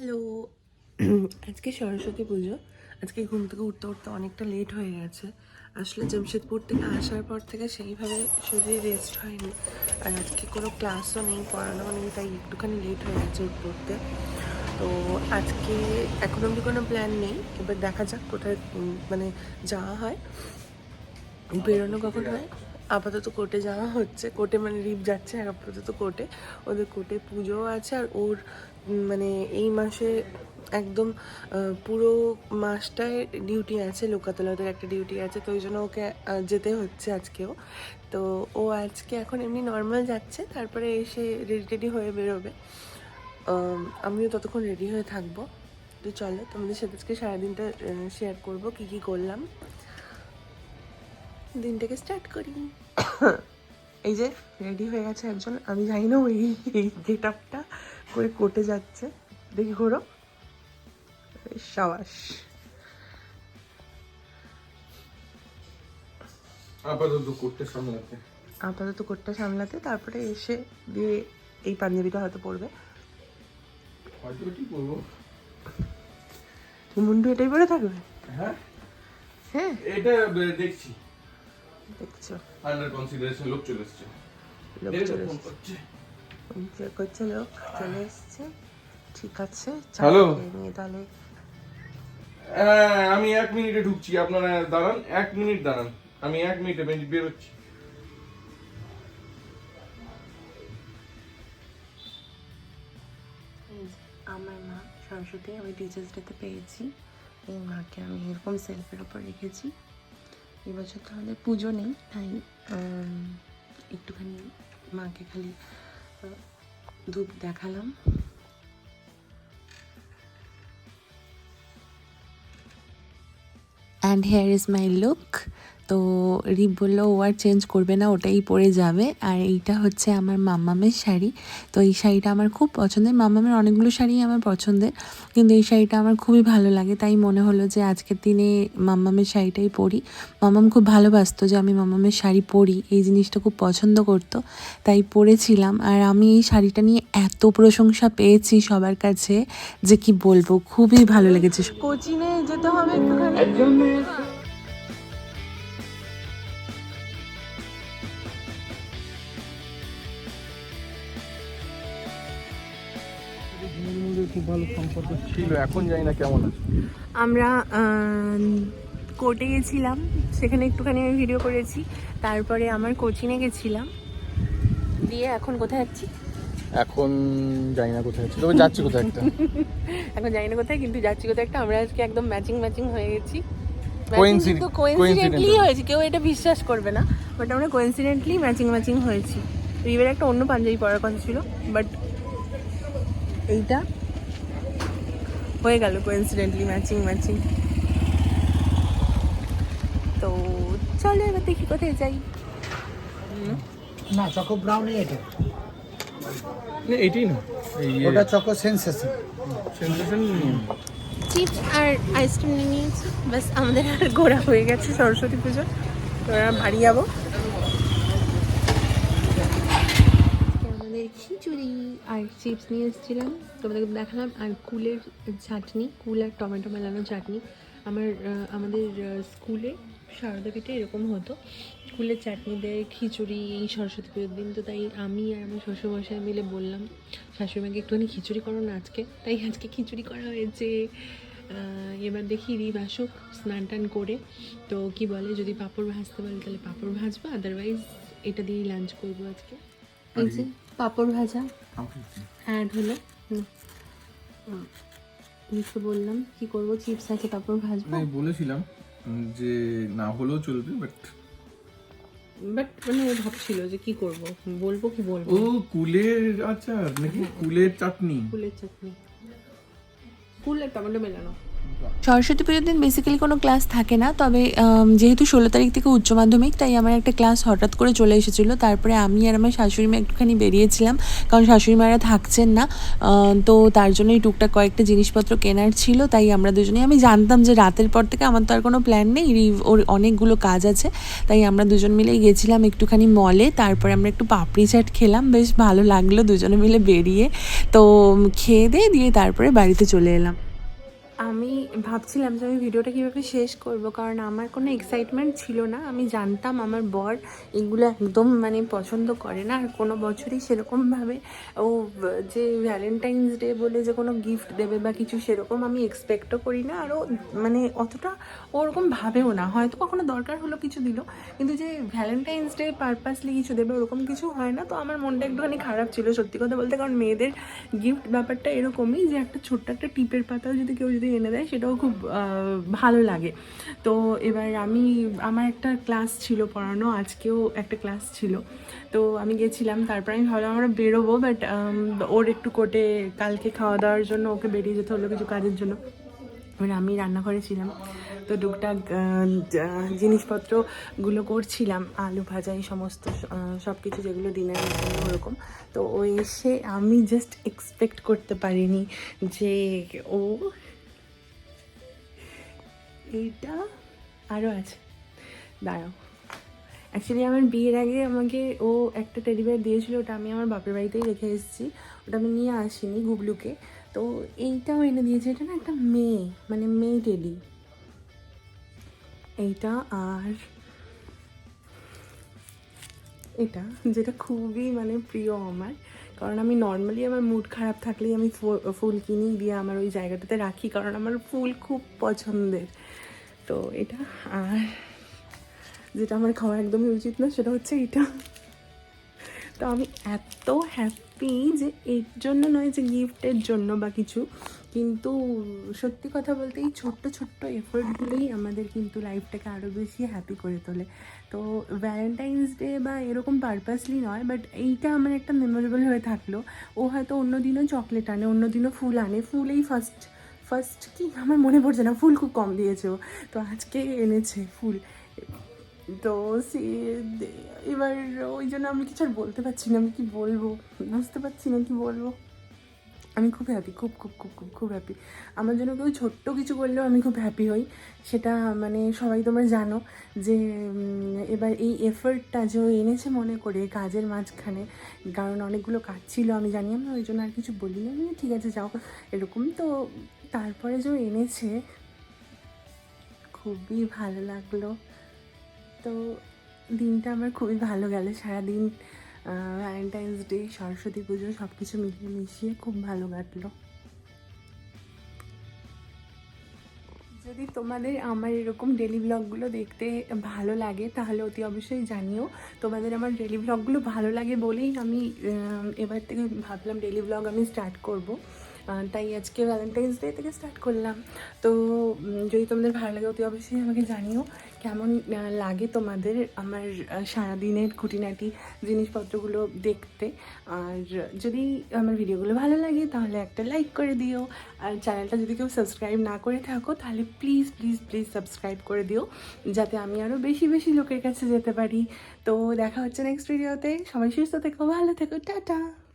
Hello. আজকে সরস্বতী পুজো। আজকে ঘুম থেকে উঠতে উঠতে অনেকটা লেট হয়ে গেছে। আসলে জামশেদপুর থেকে আসার পর থেকে সেইভাবে শরীরে রেস্ট হয়নি। আর আজকে কোনো ক্লাসও নেই, পড়ানো নেই, তাই একটুখানি লেট হয়ে গেছে উঠতে উঠতে। তো আজকে এখন অবধি কোনো প্ল্যান নেই। এবার দেখা যাক কোথায় মানে যাওয়া হয়। বেরোনো কখন হয়? আপাতত কোর্টে যাওয়া হচ্ছে। কোর্টে মানে রিপ যাচ্ছে আর আপাতত কোর্টে। ওদের কোর্টে পুজোও আছে আর ওর মানে এই মাসে একদম পুরো মাসটায় ডিউটি আছে লোক আদালতের একটা ডিউটি আছে, তো ওই জন্য ওকে যেতে হচ্ছে আজকেও। তো ও আজকে এখন এমনি নর্মাল যাচ্ছে, তারপরে এসে রেডি টেডি হয়ে বেরোবে। আমিও ততক্ষণ রেডি হয়ে থাকব। তো চলো, তোমাদের সাথে আজকে সারাদিনটা শেয়ার করব, কী কী করলাম। দিনটাকে স্টার্ট করি। এই যে রেডি হয়ে গেছে একজন, আমি জানি না ওই গেট আপটা করে কোর্টে যাচ্ছে। দেখি ঘোরো। সাবাস। আপাতত করতে সামলাতে। আপাতত কোর্টটা সামলাতে তারপরে এসে দিয়ে এই পাঞ্জাবিটা হয়তো পরবে। হয়তো কি করব মুন্ডু এটাই পরে থাকবে? হ্যাঁ। হ্যাঁ। এটা দেখছি। দেখছ। আন্ডার কনসিডারেশন লোক চলে এসছে। লোক চলে এসছে। করছে। লোক চলে এসছে। ঠিক আছে নিয়ে তাহলে। হ্যাঁ আমি এক মিনিটে ঢুকছি আপনারা দাঁড়ান এক মিনিট দাঁড়ান। আমি এক মিনিটে বের- বেরোচ্ছি আমার মা সরস্বতী আমি টিচার্স ডেতে পেয়েছি। এই মাকে আমি এরকম সেলফের ওপর রেখেছি। এবছর তো আমাদের পুজো নেই তাই একটুখানি মাকে খালি ধূপ দেখালাম and here is my look তো রিপ বলল ও আর চেঞ্জ করবে না ওটাই পরে যাবে। আর এইটা হচ্ছে আমার মাম্মামের শাড়ি। তো এই শাড়িটা আমার খুব পছন্দের। মাম্মামের অনেকগুলো শাড়ি আমার পছন্দের কিন্তু এই শাড়িটা আমার খুবই ভালো লাগে। তাই মনে হলো যে আজকের দিনে মাম্মামের শাড়িটাই পরি। মাম্মাম খুব ভালোবাসতো যে আমি মাম্মামের শাড়ি পরি এই জিনিসটা খুব পছন্দ করতো তাই পরেছিলাম। আর আমি এই শাড়িটা নিয়ে এত প্রশংসা পেয়েছি সবার কাছে যে কি বলব খুবই ভালো লেগেছে। কোচিনে যেতে হবে একটুখানি। খুব ভালো সম্পর্ক ছিল। এখন জানি না কেমন আছে। আমরা কোর্টে গেছিলাম সেখানে একটুখানি আমি ভিডিও করেছি। তারপরে আমার কোচিংয়ে গেছিলাম। দিয়ে এখন কোথায় যাচ্ছি এখন জানি না কোথায় আছে। তবে যাচ্ছি কোথায় একটা। এখন জানি না কোথায় কিন্তু যাচ্ছি কোথায় একটা। আমরা আজকে একদম ম্যাচিং ম্যাচিং হয়ে গেছি। কোইন্সিডেন্টলি হয়েছে কেউ এটা বিশ্বাস করবে না। বাট আমরা কোইন্সিডেন্টলি ম্যাচিং ম্যাচিং হয়েছি। রিবের একটা অন্য পাঞ্জাবি পরার কথা ছিল। বাট এইটা হয়ে গেল কোইন্সিডেন্টলি ম্যাচিং ম্যাচিং তো চলো এবার দেখি কোথায় যাই। না চকো ব্রাউনি এটা। এইটাই না। ওটা চকো সেন্সেশন সেন্সেশন চিপস আর আইসক্রিম নিয়ে নিয়েছি। ব্যাস আমাদের আর ঘোরা হয়ে গেছে সরস্বতী পুজো। তো আমরা বাড়ি যাব। খিচুড়ি আর চিপস নিয়ে এসেছিলাম। তোমাদেরকে দেখালাম আর কুলের চাটনি কুল আর টমেটো মেলানো চাটনি। আমার আমাদের স্কুলে সারদা পিঠে এরকম হতো। স্কুলের চাটনি দেয় খিচুড়ি এই সরস্বতী পুজোর দিন। তো তাই আমি আর আমার শ্বশুরমশাই মিলে বললাম শাশুড়িমাকে একটুখানি খিচুড়ি করো না আজকে। তাই আজকে খিচুড়ি করা হয়েছে। এবার দেখি রিব আসুক স্নান টান করে। তো কি বলে যদি পাঁপড় ভাজতে বলে তাহলে পাঁপড় ভাজবো আদারওয়াইজ এটা দিয়েই লাঞ্চ করব আজকে। এই যে। পাঁপড় ভাজা অ্যাড হলো। হুম। বললাম কি করব? চিপস আছে পাঁপড় ভাজবো। আমি বলেছিলাম যে না হলেও চলবে বাট বাট মানে ভাবছিল যে কি করব? বলব কি বলব? ও কুলের আচার নাকি? কুলের চাটনি। কুলের চাটনি। ফুল আর টমেটো মেলানো। সরস্বতী পুজোর দিন বেসিক্যালি কোনো ক্লাস থাকে না, তবে যেহেতু ষোলো তারিখ থেকে উচ্চ মাধ্যমিক, তাই আমার একটা ক্লাস হঠাৎ করে চলে এসেছিল। তারপরে আমি আর আমার শাশুড়ি মা একটুখানি বেরিয়েছিলাম, কারণ শাশুড়ি মায়েরা থাকছেন না। তো তার জন্যই টুকটাক কয়েকটা জিনিসপত্র কেনার ছিল, তাই আমরা দুজনেই, আমি জানতাম যে রাতের পর থেকে আমার তো আর কোনো প্ল্যান নেই ওর অনেকগুলো কাজ আছে। তাই আমরা দুজন মিলেই গেছিলাম একটুখানি মলে তারপরে আমরা একটু পাপড়ি চাট খেলাম, বেশ ভালো লাগল দুজনে মিলে বেরিয়ে। তো খেয়ে দিয়ে দিয়ে তারপরে বাড়িতে চলে এলাম। আমি ভাবছিলাম যে আমি ভিডিওটা কীভাবে শেষ করব, কারণ আমার কোনো এক্সাইটমেন্ট ছিল না। আমি জানতাম আমার বর এগুলো একদম মানে পছন্দ করে না, আর কোনো বছরই সেরকমভাবে ও, যে ভ্যালেন্টাইন্স ডে বলে যে কোনো গিফট দেবে বা কিছু সেরকম আমি এক্সপেক্টও করি না, আর ও মানে অতটা ওরকম ভাবেও না। হয়তো কখনো দরকার হলো কিছু দিল, কিন্তু যে ভ্যালেন্টাইন্স ডে পারপাসলি কিছু দেবে ওরকম কিছু হয় না, তো আমার মনটা একটুখানি খারাপ ছিল সত্যি কথা বলতে, কারণ মেয়েদের গিফট ব্যাপারটা এরকমই যে একটা ছোট্ট একটা টিপের পাতাও যদি কেউ যদি এনে দেয়, সেটাও খুব ভালো লাগে। তো এবার আমি, আমার একটা ক্লাস ছিল পড়ানো, আজকেও একটা ক্লাস ছিল। তো আমি গেছিলাম, তারপর আমি ভাবলাম আমরা বেরোবো বাট ওর একটু কোটে কালকে খাওয়া দাওয়ার জন্য ওকে বেরিয়ে যেতে হলো কিছু কাজের জন্য। এবার আমি রান্নাঘরে ছিলাম। তো টুকটাক জিনিসপত্রগুলো করছিলাম, আলু ভাজা, এই সমস্ত সব কিছু যেগুলো জন্য ওরকম। তো ও এসে আমি জাস্ট এক্সপেক্ট করতে পারিনি যে ও এইটা আরও আছে। দাঁড়াও। অ্যাকচুয়ালি আমার বিয়ের আগে আমাকে ও একটা টেডি দিয়েছিল, ওটা আমি আমার বাপের বাড়িতেই রেখে এসেছি। ওটা আমি নিয়ে আসিনি গুবলুকে। তো এইটাও এনে দিয়েছে, এটা না একটা মেয়ে মানে মেয়ে টেডি এইটা আর এটা, যেটা খুবই মানে প্রিয় আমার। কারণ আমি নর্মালি আমার মুড খারাপ থাকলেই আমি ফুল কিনি দিয়ে আমার ওই জায়গাটাতে রাখি, কারণ আমার ফুল খুব পছন্দের। তো এটা, আর যেটা আমার খাওয়া একদমই উচিত না, সেটা হচ্ছে এটা। তো আমি এত হ্যাপি যে এর জন্য নয় যে গিফটের জন্য বা কিছু। কিন্তু সত্যি কথা বলতে এই ছোট্ট ছোট্ট এফোর্টগুলোই আমাদের কিন্তু লাইফটাকে আরও বেশি হ্যাপি করে তোলে। তো ভ্যালেন্টাইন্স ডে বা এরকম পারপাসলি নয় বাট এইটা আমার একটা মেমোরেবল হয়ে থাকল। ও হয়তো অন্য দিনও চকলেট আনে, অন্য দিনও ফুল আনে। ফুলেই ফার্স্ট ফার্স্ট কি? আমার মনে পড়ছে না, ফুল খুব কম দিয়েছে ও। তো আজকে এনেছে ফুল। তো সে এবার ওই জন্য আমি কিছু আর বলতে পারছি না, আমি কি বলব? বুঝতে পারছি না কি বলব। আমি খুব হ্যাপি খুব খুব খুব খুব খুব হ্যাপি আমার জন্য কেউ ছোট্ট কিছু করলেও আমি খুব হ্যাপি হই। সেটা মানে সবাই তোমরা জানো যে এবার এই এফার্টটা যে এনেছে মনে করে কাজের মাঝখানে, কারণ অনেকগুলো কাজ ছিল, আমি জানি, আমি ওই জন্য আর কিছু বলি আমি ঠিক আছে, যাও। এরকম তো তারপরে যে এনেছে, খুবই ভালো লাগল। তো দিনটা আমার খুবই ভালো গেল সারাদিন। ভ্যালেন্টাইন্স ডে সরস্বতী পুজো সব কিছু মিলিয়ে মিশিয়ে খুব ভালো কাটলো। যদি তোমাদের আমার এরকম ডেলি ব্লগগুলো দেখতে ভালো লাগে, তাহলে অতি অবশ্যই জানিও। তোমাদের আমার ডেলি ব্লগগুলো ভালো লাগে বলেই আমি এবার থেকে ভাবলাম ডেলি ব্লগ আমি স্টার্ট করব। তাই আজকে ভ্যালেন্টাইন্স ডে থেকে স্টার্ট করলাম। তো যদি তোমাদের ভালো লাগে, অতি অবশ্যই আমাকে জানিও। কেমন লাগে তোমাদের আমার সারাদিনের খুঁটিনাটি জিনিসপত্রগুলো দেখতে? আর যদি আমার ভিডিওগুলো ভালো লাগে, তাহলে একটা লাইক করে দিও। আর চ্যানেলটা যদি কেউ সাবস্ক্রাইব না করে থাকো, তাহলে প্লিজ প্লিজ প্লিজ সাবস্ক্রাইব করে দিও। যাতে আমি আরও বেশি বেশি লোকের কাছে যেতে পারি। তো, দেখা হচ্ছে নেক্সট ভিডিওতে সবাই সুস্থ থেকো, ভালো থেকো, টাটা!